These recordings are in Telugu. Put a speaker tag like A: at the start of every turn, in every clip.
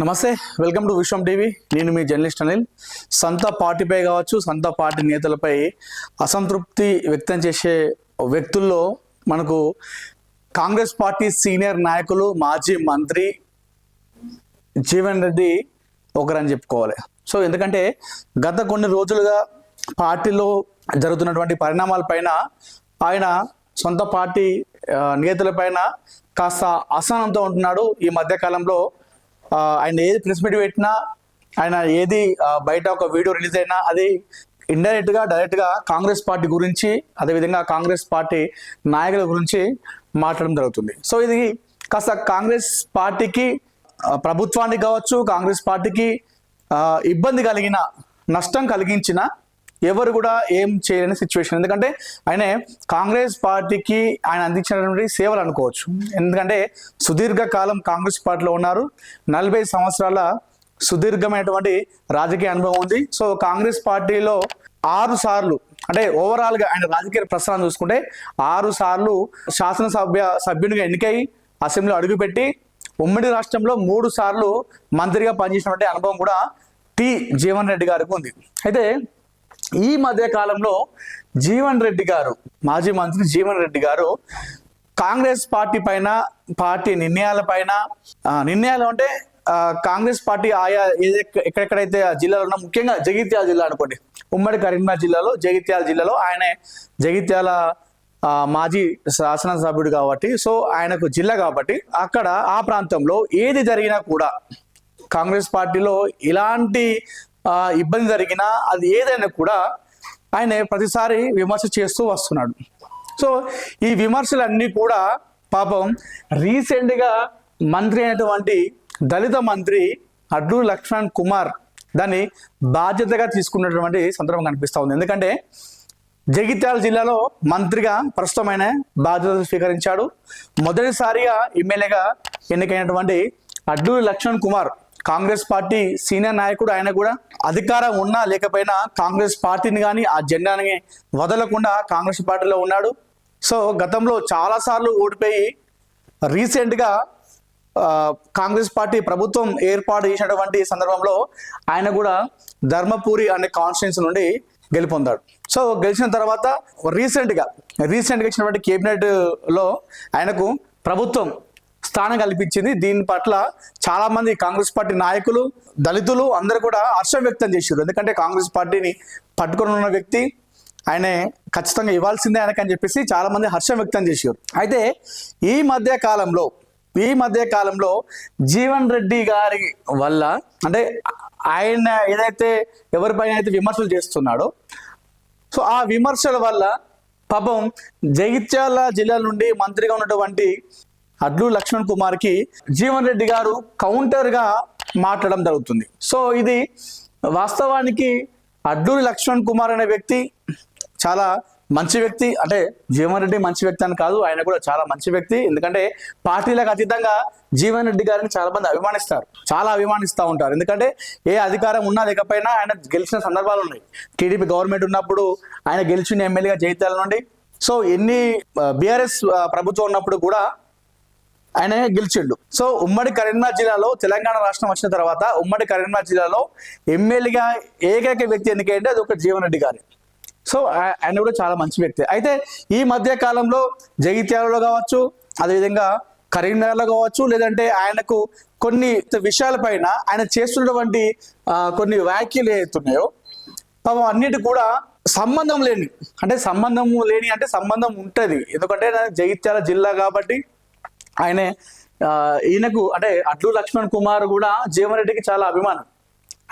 A: నమస్తే వెల్కమ్ టు విశ్వం టీవీ. నేను మీ జర్నలిస్ట్ అనిల్. సొంత పార్టీపై కావచ్చు సొంత పార్టీ నేతలపై అసంతృప్తి వ్యక్తం చేసే వ్యక్తుల్లో మనకు కాంగ్రెస్ పార్టీ సీనియర్ నాయకులు మాజీ మంత్రి జీవన్ రెడ్డి ఒకరని చెప్పుకోవాలి. సో ఎందుకంటే గత కొన్ని రోజులుగా పార్టీలో జరుగుతున్నటువంటి పరిణామాలపైన ఆయన సొంత పార్టీ నేతలపైన కాస్త అసహనంతో ఉంటున్నాడు. ఈ మధ్యకాలంలో ఆయన ఏది ప్రెస్ మీట్ పెట్టినా ఆయన ఏది బయట ఒక వీడియో రిలీజ్ అయినా అది ఇండైరెక్ట్గా డైరెక్ట్గా కాంగ్రెస్ పార్టీ గురించి అదేవిధంగా కాంగ్రెస్ పార్టీ నాయకుల గురించి మాట్లాడడం జరుగుతుంది. సో ఇది కాస్త కాంగ్రెస్ పార్టీకి ప్రభుత్వానికి కావచ్చు కాంగ్రెస్ పార్టీకి ఇబ్బంది కలిగిన నష్టం కలిగించిన ఎవరు కూడా ఏం చేయలేని సిచ్యువేషన్ ఎందుకంటే ఆయన కాంగ్రెస్ పార్టీకి ఆయన అందించినటువంటి సేవలు అనుకోవచ్చు. ఎందుకంటే సుదీర్ఘ కాలం కాంగ్రెస్ పార్టీలో ఉన్నారు. నలభై సంవత్సరాల సుదీర్ఘమైనటువంటి రాజకీయ అనుభవం ఉంది. సో కాంగ్రెస్ పార్టీలో ఆరు సార్లు అంటే ఓవరాల్గా ఆయన రాజకీయ ప్రస్థానం చూసుకుంటే ఆరు సార్లు శాసనసభ్య సభ్యునిగా ఎన్నికై అసెంబ్లీలో అడుగుపెట్టి ఉమ్మడి రాష్ట్రంలో మూడు సార్లు మంత్రిగా పనిచేసినటువంటి అనుభవం కూడా టి. జీవన్ రెడ్డి గారికి ఉంది. అయితే ఈ మధ్య కాలంలో జీవన్ రెడ్డి గారు మాజీ మంత్రి జీవన్ రెడ్డి గారు కాంగ్రెస్ పార్టీ పైన పార్టీ నిర్ణయాల పైన నిర్ణయాలు అంటే కాంగ్రెస్ పార్టీ ఆయా ఎక్కడెక్కడైతే ఆ జిల్లాలో ఉన్న ముఖ్యంగా జగిత్యాల జిల్లా అనుకోండి. ఉమ్మడి కరీంనగర్ జిల్లాలో జగిత్యాల జిల్లాలో ఆయనే జగిత్యాల మాజీ శాసనసభ్యుడు కాబట్టి సో ఆయనకు జిల్లా కాబట్టి అక్కడ ఆ ప్రాంతంలో ఏది జరిగినా కూడా కాంగ్రెస్ పార్టీలో ఇలాంటి ఇబ్బంది జరిగినా అది ఏదైనా కూడా ఆయన ప్రతిసారి విమర్శ చేస్తూ వస్తున్నాడు. సో ఈ విమర్శలన్నీ కూడా పాపం రీసెంట్గా మంత్రి అయినటువంటి దళిత మంత్రి అడ్డు లక్ష్మణ్ కుమార్ దాన్ని బాధ్యతగా తీసుకున్నటువంటి సందర్భం కనిపిస్తూ ఉంది. ఎందుకంటే జగిత్యాల జిల్లాలో మంత్రిగా ప్రస్తుతమైన బాధ్యత బాధ్యతలు స్వీకరించాడు. మొదటిసారిగా ఎమ్మెల్యేగా ఎన్నికైనటువంటి అడ్లూరి లక్ష్మణ్ కుమార్ కాంగ్రెస్ పార్టీ సీనియర్ నాయకుడు ఆయన కూడా అధికారం ఉన్నా లేకపోయినా కాంగ్రెస్ పార్టీని కానీ ఆ జెండాని వదలకుండా కాంగ్రెస్ పార్టీలో ఉన్నాడు. సో గతంలో చాలాసార్లు ఓడిపోయి రీసెంట్గా కాంగ్రెస్ పార్టీ ప్రభుత్వం ఏర్పాటు చేసినటువంటి సందర్భంలో ఆయన కూడా ధర్మపురి అనే కాన్స్టిట్యూన్సీ నుండి గెలుపొందాడు. సో గెలిచిన తర్వాత రీసెంట్గా రీసెంట్గా ఇచ్చినటువంటి కేబినెట్లో ఆయనకు ప్రభుత్వం స్థానం కల్పించింది. దీని పట్ల చాలా మంది కాంగ్రెస్ పార్టీ నాయకులు దళితులు అందరూ కూడా హర్షం వ్యక్తం చేశారు. ఎందుకంటే కాంగ్రెస్ పార్టీని పట్టుకొని ఉన్న వ్యక్తి ఆయనే ఖచ్చితంగా ఇవ్వాల్సిందే ఆయనకని చెప్పేసి చాలా మంది హర్షం వ్యక్తం చేశారు. అయితే ఈ మధ్య కాలంలో ఈ మధ్య కాలంలో జీవన్ రెడ్డి గారి వల్ల అంటే ఆయన ఏదైతే ఎవరిపైన అయితే విమర్శలు చేస్తున్నాడో సో ఆ విమర్శల వల్ల పాపం జగిత్యాల జిల్లా నుండి మంత్రిగా ఉన్నటువంటి అడ్లు లక్ష్మణ్ కుమార్కి జీవన్ రెడ్డి గారు కౌంటర్గా మాట్లాడడం జరుగుతుంది. సో ఇది వాస్తవానికి అడ్లూరి లక్ష్మణ్ కుమార్ అనే వ్యక్తి చాలా మంచి వ్యక్తి. అంటే జీవన్ రెడ్డి మంచి వ్యక్తి అని కాదు ఆయన కూడా చాలా మంచి వ్యక్తి. ఎందుకంటే పార్టీలకు అతీతంగా జీవన్ రెడ్డి గారిని చాలా మంది అభిమానిస్తారు. చాలా అభిమానిస్తూ ఉంటారు. ఎందుకంటే ఏ అధికారం ఉన్నా లేకపోయినా ఆయన గెలిచిన సందర్భాలు ఉన్నాయి. టీడీపీ గవర్నమెంట్ ఉన్నప్పుడు ఆయన గెలిచిన ఎమ్మెల్యేగా జైత్యాల నుండి. సో ఎన్ని బీఆర్ఎస్ ప్రభుత్వం ఉన్నప్పుడు కూడా ఆయన గెలిచిండు. సో ఉమ్మడి కరీంనగర్ జిల్లాలో తెలంగాణ రాష్ట్రం వచ్చిన తర్వాత ఉమ్మడి కరీంనగర్ జిల్లాలో ఎమ్మెల్యేగా ఏకైక వ్యక్తి ఎన్నికైంటే అది ఒక జీవన్ రెడ్డి సో ఆయన కూడా చాలా మంచి వ్యక్తి. అయితే ఈ మధ్య కాలంలో జగిత్యాలలో కావచ్చు అదేవిధంగా కరీంనగర్లో కావచ్చు లేదంటే ఆయనకు కొన్ని విషయాలపైన ఆయన చేస్తున్నటువంటి కొన్ని వ్యాఖ్యలు ఏవైతున్నాయో పాపం అన్నిటి కూడా సంబంధం లేని అంటే సంబంధం లేని అంటే సంబంధం ఉంటుంది. ఎందుకంటే జగిత్యాల జిల్లా కాబట్టి ఆయనే ఈయనకు అంటే అడ్లు లక్ష్మణ్ కుమార్ కూడా జీవన్రెడ్డికి చాలా అభిమానం.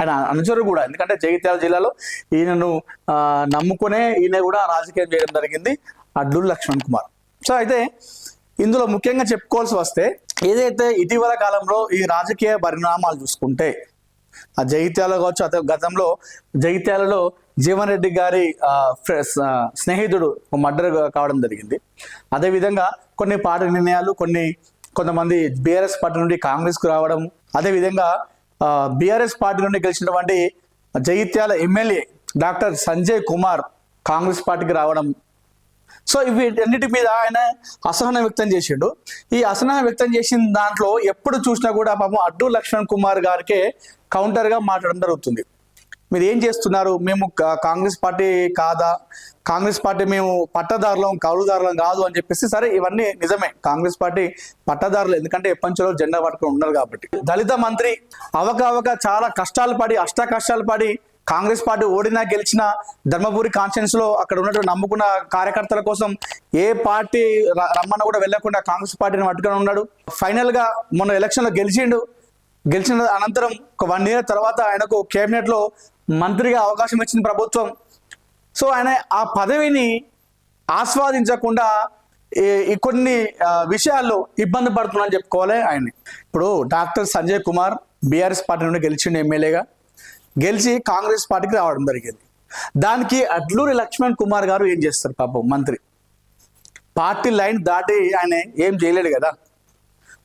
A: ఆయన అనుచరుడు కూడా. ఎందుకంటే జగిత్యాల జిల్లాలో ఈయనను నమ్ముకునే ఈయన కూడా రాజకీయం చేయడం జరిగింది అడ్లు లక్ష్మణ్ కుమార్. సో అయితే ఇందులో ముఖ్యంగా చెప్పుకోవాల్సి వస్తే ఏదైతే ఇటీవల కాలంలో ఈ రాజకీయ పరిణామాలు చూసుకుంటే ఆ జగిత్యాల కావచ్చు అదే గతంలో జగిత్యాలలో జీవన్ రెడ్డి గారి స్నేహితుడు మర్డర్ కావడం జరిగింది. అదేవిధంగా కొన్ని పార్టీ నిర్ణయాలు కొన్ని కొంతమంది బీఆర్ఎస్ పార్టీ నుండి కాంగ్రెస్కు రావడం అదేవిధంగా బీఆర్ఎస్ పార్టీ నుండి గెలిచినటువంటి జగిత్యాల ఎమ్మెల్యే డాక్టర్ సంజయ్ కుమార్ కాంగ్రెస్ పార్టీకి రావడం. సో ఇవి మీద ఆయన అసహనం వ్యక్తం చేసిండు. ఈ అసహనం వ్యక్తం చేసిన దాంట్లో ఎప్పుడు చూసినా కూడా పాపం అడ్డు లక్ష్మణ్ కుమార్ గారికే కౌంటర్గా మాట్లాడడం జరుగుతుంది. మీరు ఏం చేస్తున్నారు? మేము కా- కాంగ్రెస్ పార్టీ కాదా? కాంగ్రెస్ పార్టీ మేము పట్టదారులం కౌలుదారులం కాదు అని చెప్పేసి సరే ఇవన్నీ నిజమే. కాంగ్రెస్ పార్టీ పట్టదారులు ఎందుకంటే ఎప్పంచలో జెండా పట్టుకుని ఉన్నారు కాబట్టి. దళిత మంత్రి అవకవక చాలా కష్టాలు పడి అష్ట కష్టాలు పడి కాంగ్రెస్ పార్టీ ఓడినా గెలిచిన ధర్మపురి కాన్ఫరెన్స్లో అక్కడ ఉన్నట్టు నమ్ముకున్న కార్యకర్తల కోసం ఏ పార్టీ రమ్మన్న కూడా వెళ్ళకుండా కాంగ్రెస్ పార్టీని పట్టుకొని ఉన్నాడు. ఫైనల్గా మొన్న ఎలక్షన్లో గెలిచిండు. గెలిచిన అనంతరం ఒక వన్ ఇయర్ తర్వాత ఆయనకు కేబినెట్లో మంత్రిగా అవకాశం ఇచ్చింది ప్రభుత్వం. సో ఆయన ఆ పదవిని ఆస్వాదించకుండా ఈ- కొన్ని విషయాల్లో ఇబ్బంది పడుతుందని చెప్పుకోవాలి ఆయన ఇప్పుడు doctor Sanjay Kumar BRS party నుండి గెలిచిండు ఎమ్మెల్యేగా. గెలిచి కాంగ్రెస్ పార్టీకి రావడం జరిగింది. దానికి అడ్లూరి లక్ష్మణ్ కుమార్ గారు ఏం చేస్తారు పాపం మంత్రి? పార్టీ లైన్ దాటి ఆయన ఏం చేయలేడు కదా.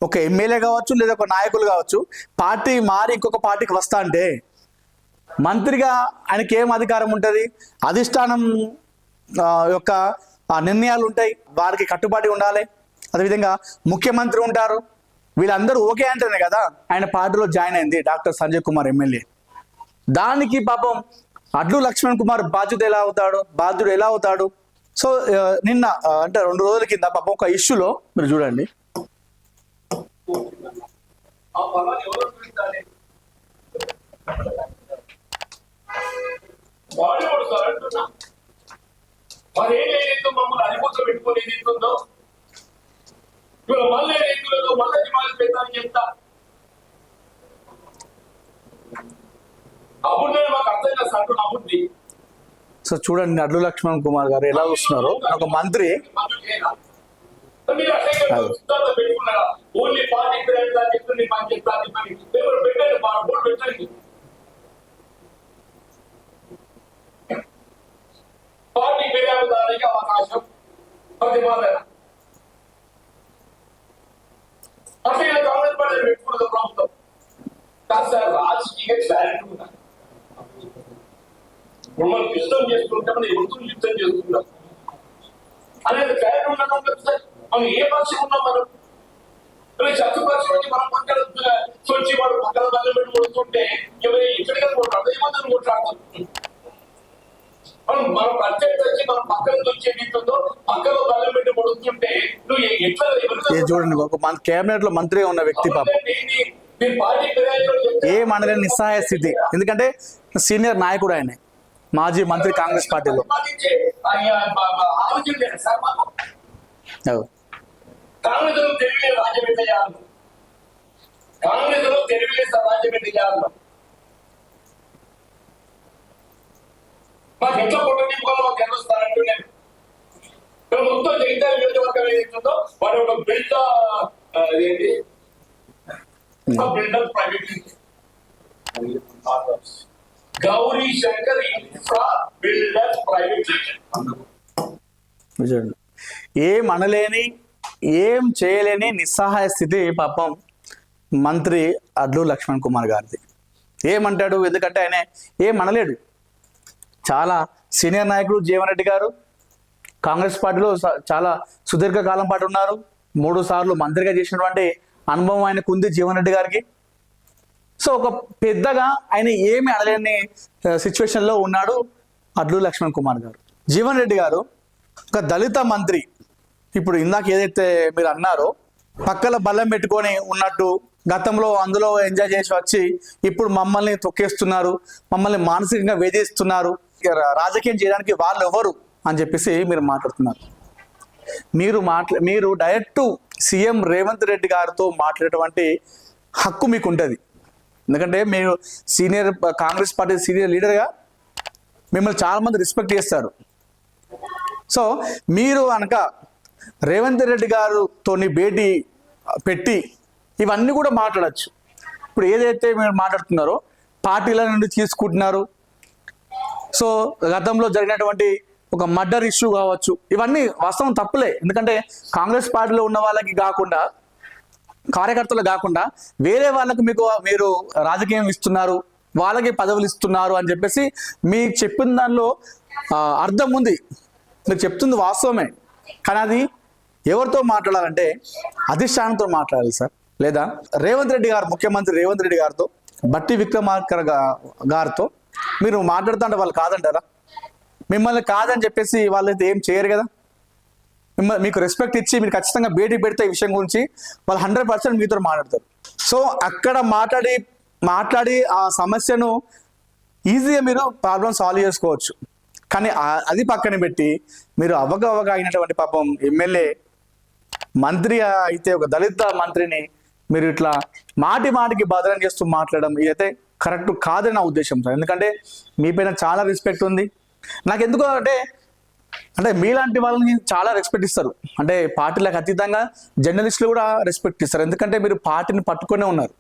A: ఒక ఎమ్మెల్యే కావచ్చు లేదా ఒక నాయకులు కావచ్చు పార్టీ మారి ఇంకొక పార్టీకి వస్తా అంటే మంత్రిగా ఆయనకి ఏం అధికారం ఉంటుంది? అధిష్టానం యొక్క నిర్ణయాలు ఉంటాయి. వారికి కట్టుబడి ఉండాలి. అదేవిధంగా ముఖ్యమంత్రి ఉంటారు. వీళ్ళందరూ ఓకే అంటేనే కదా? ఆయన పార్టీలో జాయిన్ అయింది డాక్టర్ సంజయ్ కుమార్ ఎమ్మెల్యే. దానికి పాపం అడ్లు లక్ష్మణ్ కుమార్ బాధ్యత ఎలా అవుతాడు? బాధ్యుడు ఎలా అవుతాడు? సో నిన్న అంటే రెండు రోజుల కింద పాపం ఒక ఇష్యూలో మీరు చూడండి.
B: ఆ వాడేవాడు సార్ అంటున్నా. మరి ఏం ఏదైతే మమ్మల్ని అరిపోత పెట్టుకొని ఏదైతుందో ఇవాళ మళ్ళీ మళ్ళీ మళ్ళీ పెద్దని చెప్తా. అప్పుడు మాకు అర్థం కాదు సార్ అప్పుడు
A: సో చూడండి అడ్లు లక్ష్మణ్ కుమార్ గారు ఎలా వస్తున్నారు ఒక మంత్రి.
B: ఓన్లీ పార్టీ పేపర్ పెట్టండి. వారిని బోర్డు పెట్టండి అవకాశం ప్రతిపాదన. అట్లే కాంగ్రెస్ పార్టీ పెట్టుకున్నది ప్రభుత్వం. కాస్త రాజకీయ క్లారిటీ ఉండాలి. మిమ్మల్ని యుద్ధం చేసుకుంటే మనం ఎదురు యుద్ధం చేసుకుంటాం. అనేది క్లారిటీ ఉండడం సార్ మనం ఏ పక్షం ఉన్నాం మనం. మరి శత్రుపక్షం వచ్చి మనం పక్కన సొచ్చి వాడు పక్కన బల్ల పెట్టి కొడుతుంటే ఎవరు ఎక్కడికి కొట్టాడు ఏమందని కొట్లాడతాం మనం మనం ప్రత్యేక వచ్చి మనం పక్కన నుంచి ఏమిస్తుందో పక్కన బల్ల పెట్టి కొడుతుంటే నువ్వు ఎట్లా
A: చూడండి ఒక మన కేబినెట్లో మంత్రిగా ఉన్న వ్యక్తి పాపం. ఏ మనలేని నిస్సహాయ స్థితి. ఎందుకంటే సీనియర్ నాయకుడు ఆయన మాజీ మంత్రి కాంగ్రెస్ పార్టీలో.
B: కాంగ్రెస్లో తెలివిలే రాజ్యం ఎంత చేయాలి కాంగ్రెస్లో తెలివిలే రాజ్యం ఎంత చేయాలి మాకు ఎట్లా పొట్ట నింపుకోవాలో మాకు తెలుస్తానంటూ నేను ప్రభుత్వం మొత్తం జగిత్యాల నియోజకవర్గం ఏదైతుందో వాడు ఒక బిల్డ్ అదేంటి? Builder private Gauri Shankar infra builder private
A: limited. ఏం అనలేని ఏం చేయలేని నిస్సహాయ స్థితి పాపం మంత్రి అడ్లు లక్ష్మణ్ కుమార్ గారిది. ఏమంటాడు? ఎందుకంటే ఆయన ఏం అనలేడు. చాలా సీనియర్ నాయకుడు జీవన్ రెడ్డి గారు కాంగ్రెస్ పార్టీలో చాలా సుదీర్ఘ కాలం పాటు ఉన్నారు. మూడు సార్లు మంత్రిగా చేసినటువంటి అనుభవం ఆయనకు ఉంది జీవన్ రెడ్డి గారికి. సో ఒక పెద్దగా ఆయన ఏమి అడలేని సిచ్యువేషన్లో ఉన్నాడు అడ్లు లక్ష్మణ్ కుమార్ గారు. జీవన్ రెడ్డి గారు ఒక దళిత మంత్రి. ఇప్పుడు ఇందాక ఏదైతే మీరు అన్నారో పక్కల బల్లం పెట్టుకొని ఉన్నట్టు గతంలో అందులో ఎంజాయ్ చేసి వచ్చి ఇప్పుడు మమ్మల్ని తొక్కేస్తున్నారు మమ్మల్ని మానసికంగా వేధిస్తున్నారు రాజకీయం చేయడానికి వాళ్ళు ఎవరు అని చెప్పేసి మీరు మాట్లాడుతున్నారు. మీరు మాట్లా మీరు డైరెక్ట్ సీఎం రేవంత్ రెడ్డి గారితో మాట్లాడేటువంటి హక్కు మీకు ఉంటుంది ఎందుకంటే మీరు సీనియర్ కాంగ్రెస్ పార్టీ సీనియర్ లీడర్గా మిమ్మల్ని చాలా మంది రెస్పెక్ట్ చేస్తారు. సో మీరు అనక రేవంత్ రెడ్డి గారితోని భేటీ పెట్టి ఇవన్నీ కూడా మాట్లాడచ్చు. ఇప్పుడు ఏదైతే మీరు మాట్లాడుతున్నారో పార్టీల నుండి తీసుకుంటున్నారు సో గతంలో జరిగినటువంటి ఒక మర్డర్ ఇష్యూ కావచ్చు ఇవన్నీ వాస్తవం తప్పులే. ఎందుకంటే కాంగ్రెస్ పార్టీలో ఉన్న వాళ్ళకి కాకుండా కార్యకర్తలు కాకుండా వేరే వాళ్ళకు మీకు మీరు రాజకీయం ఇస్తున్నారు వాళ్ళకి పదవులు ఇస్తున్నారు అని చెప్పేసి మీకు చెప్పిన దానిలో అర్థం ఉంది. మీరు చెప్తుంది వాస్తవమే. కానీ అది ఎవరితో మాట్లాడాలంటే అధిష్టానంతో మాట్లాడాలి సార్. లేదా రేవంత్ రెడ్డి గారు ముఖ్యమంత్రి రేవంత్ రెడ్డి గారితో బట్టి విక్రమార్కర్ గారితో మీరు మాట్లాడుతుంటే వాళ్ళు కాదంటారా? మిమ్మల్ని కాదని చెప్పేసి వాళ్ళైతే ఏం చేయరు కదా? మిమ్మల్ని మీకు రెస్పెక్ట్ ఇచ్చి మీరు ఖచ్చితంగా భేటీ పెడితే ఈ విషయం గురించి వాళ్ళు హండ్రెడ్ పర్సెంట్ మీతో మాట్లాడతారు. సో అక్కడ మాట్లాడి మాట్లాడి ఆ సమస్యను ఈజీగా మీరు ప్రాబ్లం సాల్వ్ చేసుకోవచ్చు. కానీ అది పక్కన పెట్టి మీరు అవగవగా అయినటువంటి పాపం ఎమ్మెల్యే మంత్రి అయితే ఒక దళిత మంత్రిని మీరు ఇట్లా మాటి మాటికి బదనం చేస్తూ మాట్లాడడం ఇదైతే కరెక్ట్ కాదని నా ఉద్దేశం సార్. ఎందుకంటే మీ పైన చాలా రెస్పెక్ట్ ఉంది. నాకు ఎందుకు అంటే అంటే మీలాంటి వాళ్ళని చాలా రెస్పెక్ట్ ఇస్తారు. అంటే పార్టీలకు అతీతంగా జర్నలిస్టులు కూడా రెస్పెక్ట్ ఇస్తారు. ఎందుకంటే మీరు పార్టీని పట్టుకునే ఉన్నారు.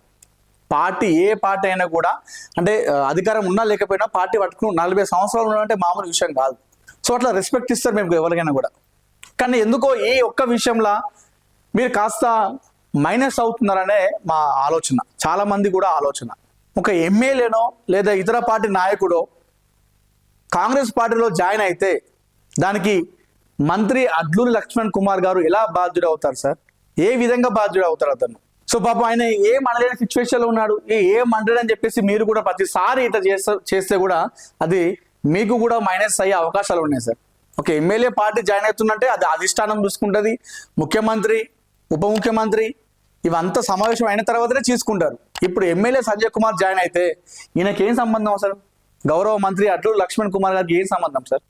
A: పార్టీ ఏ పార్టీ అయినా కూడా అంటే అధికారం ఉన్నా లేకపోయినా పార్టీ పట్టుకుని నలభై సంవత్సరాలు ఉన్నారంటే మామూలు విషయం కాదు. సో అట్లా రెస్పెక్ట్ ఇస్తారు మేము ఎవరికైనా కూడా. కానీ ఎందుకో ఈ ఒక్క విషయంలో మీరు కాస్త మైనస్ అవుతున్నారనే మా ఆలోచన. చాలా మంది కూడా ఆలోచన. ఒక ఎమ్మెల్యేనో లేదా ఇతర పార్టీ నాయకుడో కాంగ్రెస్ పార్టీలో జాయిన్ అయితే దానికి మంత్రి అడ్లూరి లక్ష్మణ్ కుమార్ గారు ఎలా బాధ్యుడు అవుతారు సార్? ఏ విధంగా బాధ్యుడు అవుతారు అతను? సో పాపం ఆయన ఏం అనలేని సిచ్యువేషన్లో ఉన్నాడు. ఏ ఏం అనలేడు అని చెప్పేసి మీరు కూడా ప్రతిసారి ఇట్లా చేస్తే చేస్తే కూడా అది మీకు కూడా మైనస్ అయ్యే అవకాశాలు ఉన్నాయి సార్. ఒక ఎమ్మెల్యే పార్టీ జాయిన్ అవుతుందంటే అది అధిష్టానం చూసుకుంటుంది. ముఖ్యమంత్రి ఉప ముఖ్యమంత్రి ఇవంతా సమావేశం అయిన తర్వాతనే తీసుకుంటారు. ఇప్పుడు ఎమ్మెల్యే సంజయ్ కుమార్ జాయిన్ అయితే ఈయనకి ఏం సంబంధం అసలు? గౌరవ మంత్రి అట్లు లక్ష్మణ్ కుమార్ గారికి ఏం సంబంధం సార్?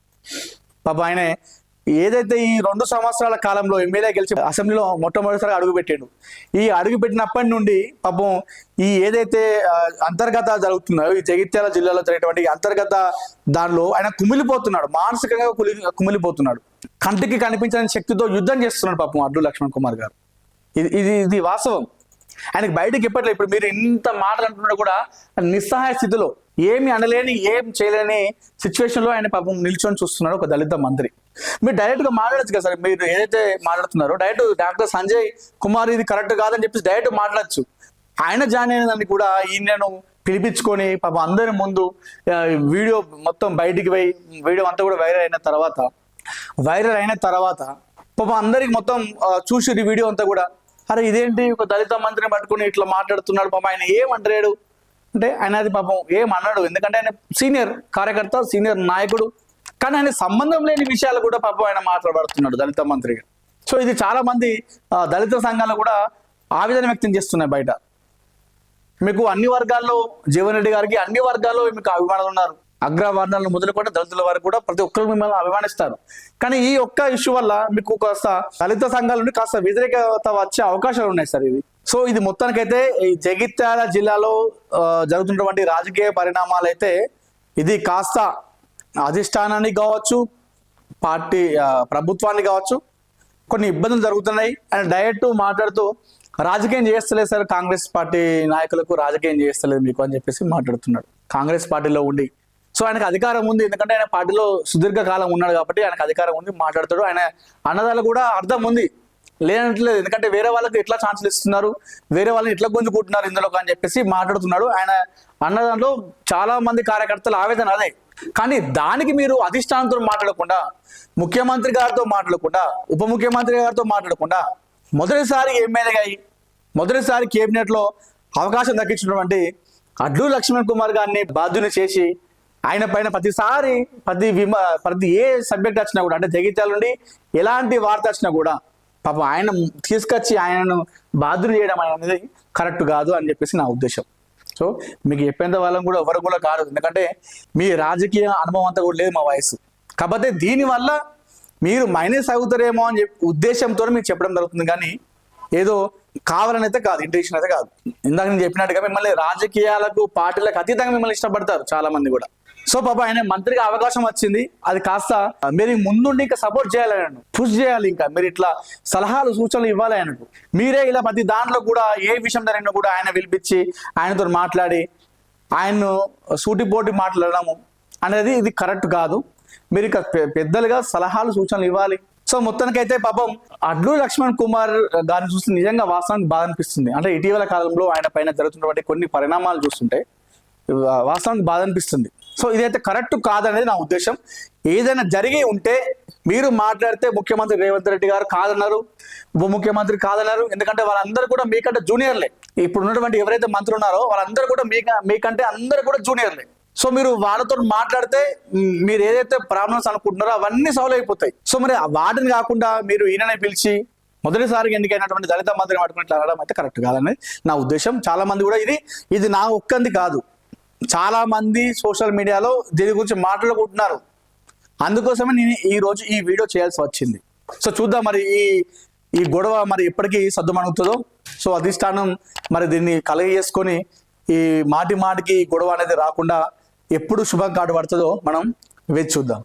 A: పాప ఆయన ఏదైతే ఈ రెండు సంవత్సరాల కాలంలో ఎమ్మెల్యే గెలిచి అసెంబ్లీలో మొట్టమొదటిసారి అడుగు పెట్టాడు. ఈ అడుగు పెట్టినప్పటి నుండి పాపం ఈ ఏదైతే అంతర్గత జరుగుతున్నాయో ఈ జగిత్యాల జిల్లాలో జరిగేటువంటి అంతర్గత దానిలో ఆయన కుమిలిపోతున్నాడు. మానసికంగా కులి కుమిలిపోతున్నాడు. కంటికి కనిపించని శక్తితో యుద్ధం చేస్తున్నాడు పాపం అడ్డు లక్ష్మణ్ కుమార్ గారు. ఇది ఇది ఇది వాస్తవం. ఆయనకి బయటకి ఇప్పట్లో ఇప్పుడు మీరు ఇంత మాటలు అంటున్నా కూడా నిస్సహాయ స్థితిలో ఏమి అనలేని ఏం చేయలేని సిచ్యువేషన్లో ఆయన పాపం నిల్చొని చూస్తున్నాడు ఒక దళిత మంత్రి. మీరు డైరెక్ట్గా మాట్లాడచ్చు కదా సార్ మీరు ఏదైతే మాట్లాడుతున్నారో డైరెక్ట్ డాక్టర్ సంజయ్ కుమార్ ఇది కరెక్ట్ కాదని చెప్పేసి డైరెక్ట్ మాట్లాడచ్చు. ఆయన జాయిన్ అయినదాన్ని కూడా ఈయనను పిలిపించుకొని పాపం అందరి ముందు వీడియో మొత్తం బయటికి పోయి వీడియో అంతా కూడా వైరల్ అయిన తర్వాత వైరల్ అయిన తర్వాత పాపం అందరికి మొత్తం చూసి వీడియో అంతా కూడా. అరే ఇదేంటి? ఒక దళిత మంత్రిని పట్టుకుని ఇట్లా మాట్లాడుతున్నాడు పాపం. ఆయన ఏమంటాడు అంటే ఆయన అది పాపం ఏం ఎందుకంటే ఆయన సీనియర్ కార్యకర్త సీనియర్ నాయకుడు. కానీ ఆయన సంబంధం లేని విషయాలు కూడా పాపం ఆయన మాట్లాడుతున్నాడు దళిత మంత్రిగా. సో ఇది చాలా మంది ఆ, దళిత సంఘాలు కూడా ఆవేదన వ్యక్తం చేస్తున్నాయి బయట. మీకు అన్ని వర్గాల్లో జీవన్ రెడ్డి గారికి అన్ని వర్గాల్లో మీకు అభిమానులు ఉన్నారు. అగ్రవర్ణాలను మొదలుకొని దళితుల వరకు కూడా ప్రతి ఒక్కరు మిమ్మల్ని అభిమానిస్తారు. కానీ ఈ ఒక్క ఇష్యూ వల్ల మీకు కాస్త దళిత సంఘాల నుండి కాస్త వ్యతిరేకత వచ్చే అవకాశాలు ఉన్నాయి సార్ ఇది సో ఇది మొత్తానికైతే ఈ జగిత్యాల జిల్లాలో జరుగుతున్నటువంటి రాజకీయ పరిణామాలు అయితే ఇది కాస్త అధిష్టానానికి కావచ్చు పార్టీ ప్రభుత్వానికి కావచ్చు కొన్ని ఇబ్బందులు జరుగుతున్నాయి. అండ్ డైరెక్ట్ మాట్లాడుతూ రాజకీయం చేస్తలేదు సార్ కాంగ్రెస్ పార్టీ నాయకులకు రాజకీయం చేస్తలేదు మీకు అని చెప్పేసి మాట్లాడుతున్నాడు. కాంగ్రెస్ పార్టీలో ఉండి సో ఆయనకు అధికారం ఉంది. ఎందుకంటే ఆయన పార్టీలో సుదీర్ఘ కాలం ఉన్నాడు కాబట్టి ఆయనకు అధికారం ఉంది మాట్లాడతాడు. ఆయన అన్నదాలు కూడా అర్థం ఉంది. లేనట్లేదు. ఎందుకంటే వేరే వాళ్ళకి ఎట్లా ఛాన్సులు ఇస్తున్నారు? వేరే వాళ్ళని ఎట్లా గుంజుకుంటున్నారు ఇందులో అని చెప్పేసి మాట్లాడుతున్నాడు. ఆయన అన్నదాంట్లో చాలా మంది కార్యకర్తలు ఆవేదన అదే. కానీ దానికి మీరు అధిష్టానంతో మాట్లాడకుండా ముఖ్యమంత్రి గారితో మాట్లాడకుండా ఉప ముఖ్యమంత్రి గారితో మాట్లాడకుండా మొదటిసారి ఎమ్మెల్యేగా మొదటిసారి కేబినెట్లో అవకాశం దక్కించినటువంటి అడ్లు లక్ష్మణ్ కుమార్ గారిని బాధ్యుని చేసి ఆయన పైన ప్రతిసారి ప్రతి విమ ప్రతి ఏ సబ్జెక్ట్ వచ్చినా కూడా అంటే జగిత్యాల నుండి ఎలాంటి వార్త వచ్చినా కూడా పాపం ఆయన తీసుకొచ్చి ఆయనను బాధ్యులు చేయడం అనేది కరెక్ట్ కాదు అని చెప్పేసి నా ఉద్దేశం. సో మీకు చెప్పేంత వాళ్ళం కూడా ఎవరు కూడా కాదు. ఎందుకంటే మీ రాజకీయ అనుభవం అంతా కూడా లేదు మా వయసు కాకపోతే దీనివల్ల మీరు మైనస్ అవుతారేమో అని చెప్పి ఉద్దేశంతో మీకు చెప్పడం జరుగుతుంది కానీ ఏదో కావాలని అయితే కాదు ఇంటెన్షన్ అయితే కాదు. ఇందాక నేను చెప్పినట్టుగా మిమ్మల్ని రాజకీయాలకు పార్టీలకు అతీతంగా మిమ్మల్ని ఇష్టపడతారు చాలా మంది కూడా. సో బాబా ఆయన మంత్రిగా అవకాశం వచ్చింది. అది కాస్త మీరు ముందుండి ఇంకా సపోర్ట్ చేయాలి ఆయనను. పుష్ చేయాలి ఇంకా. మీరు ఇట్లా సలహాలు సూచనలు ఇవ్వాలి ఆయనకు. మీరే ఇలా ప్రతి దాంట్లో కూడా ఏ విషయం జరిగినా కూడా ఆయన పిలిపించి ఆయనతో మాట్లాడి ఆయన్ను సూటిపోటి మాట్లాడము అనేది ఇది కరెక్ట్ కాదు. మీరు ఇక పెద్దలుగా సలహాలు సూచనలు ఇవ్వాలి. సో మొత్తానికైతే పాపం అడ్లు లక్ష్మణ్ కుమార్ గారిని చూస్తే నిజంగా వాస్తవానికి బాధ అనిపిస్తుంది. అంటే ఇటీవల కాలంలో ఆయన పైన జరుగుతున్నటువంటి కొన్ని పరిణామాలు చూస్తుంటే వాస్తవానికి బాధ అనిపిస్తుంది. సో ఇదైతే కరెక్ట్ కాదనేది నా ఉద్దేశం. ఏదైనా జరిగి ఉంటే మీరు మాట్లాడితే ముఖ్యమంత్రి రేవంత్ రెడ్డి గారు కాదన్నారు ఉప ముఖ్యమంత్రి కాదన్నారు. ఎందుకంటే వాళ్ళందరూ కూడా మీకంటే జూనియర్లే. ఇప్పుడు ఉన్నటువంటి ఎవరైతే మంత్రులు ఉన్నారో వాళ్ళందరూ కూడా మీ మీకంటే అందరూ కూడా జూనియర్లే. సో మీరు వాళ్ళతో మాట్లాడితే మీరు ఏదైతే ప్రాబ్లమ్స్ అనుకుంటున్నారో అవన్నీ సాల్వ్ అయిపోతాయి. సో మరి వాటిని కాకుండా మీరు ఈయననే పిలిచి మొదటిసారిగా ఎన్నికైనటువంటి దళిత మంత్రిని పట్టుకుని అనడం అయితే కరెక్ట్ కాదని నా ఉద్దేశం. చాలా మంది కూడా ఇది ఇది నా ఒక్కంది కాదు. చాలా మంది సోషల్ మీడియాలో దీని గురించి మాట్లాడుకుంటున్నారు. అందుకోసమే నేను ఈ రోజు ఈ వీడియో చేయాల్సి వచ్చింది. సో చూద్దాం మరి ఈ ఈ గొడవ మరి ఎప్పటికీ సద్దుమణుగుతుందో సో అధిష్టానం మరి దీన్ని కలగజేసుకొని ఈ మాటి మాటికి ఈ గొడవ అనేది రాకుండా ఎప్పుడు శుభం కాటు పడుతుందో మనం వేచి చూద్దాం.